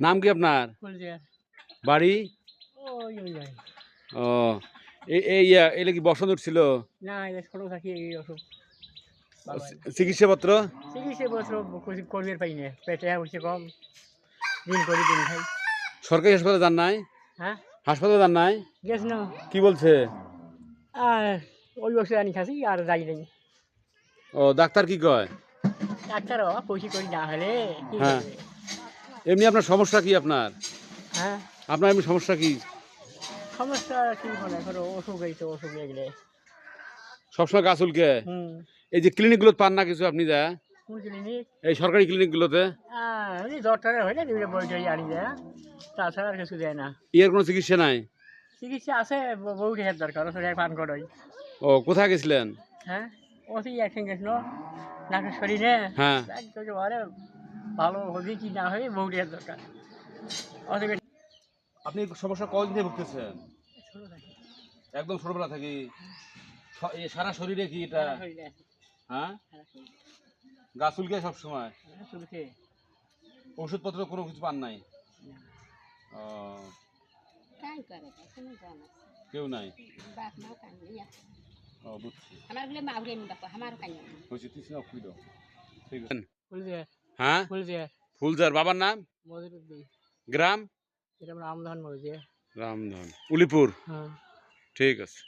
নাম কি আপনার? বাড়ি? ও এই- এলে কি বসন্ত উঠছিল। চিকিৎসাপত্র? চিকিৎসা বছর করবে পাই না। পেটে হচ্ছে কম। দিন করি দিন খাই। সরকারি হাসপাতালে যান নাই? হ্যাঁ? হাসপাতালে যান নাই? কি বলছে? আর ওই ওষুধ আনি খাসি আর যাই নাই। ও ডাক্তার কি কয়? ডাক্তার পয়সা করি না হলে। হ্যাঁ। এমনি আপনার সমস্যা কি আপনার? হ্যাঁ। আপনার এমনি সমস্যা কি? সমস্যা কি মনে করো অসুখ তো অসুখ এগুলো সবসময় গাছ উলকে হুম। এই যে ক্লিনিকগুলো পান না কিছু আপনি যা? কোন ক্লিনিক? এই সরকারি ক্লিনিকগুলোতে? ওই ডক্টরের হয় না দুইটা বই টই আনি দেয় তাছাড়া আর কিছু দেয় না। ইয়ার কোনো চিকিৎসা নাই? চিকিৎসা আছে বহু টাকার দরকার ওষুধ পান করোই। ও কোথায় গেছিলেন? হ্যাঁ ওষুধ একসঙ্গে গেছিল নাকের শরীরে। হ্যাঁ। ভালো হবে কি না হবে টাকার দরকার। আপনি সমস্যা কদিন থেকে ভুগতেছেন? একদম ছোটবেলা থেকে। সারা শরীরে কি এটা? হ্যাঁ? গাছ উলকে সবসময়? ওষুধপত্র কোনো কিছু পান নাই? কেউ নাই? বুঝছি। আমার হ্যাঁ? ফুলজার বাবার নাম? গ্রাম? মজুরিয়া রামধন। উলিপুর? হ্যাঁ। ঠিক আছে।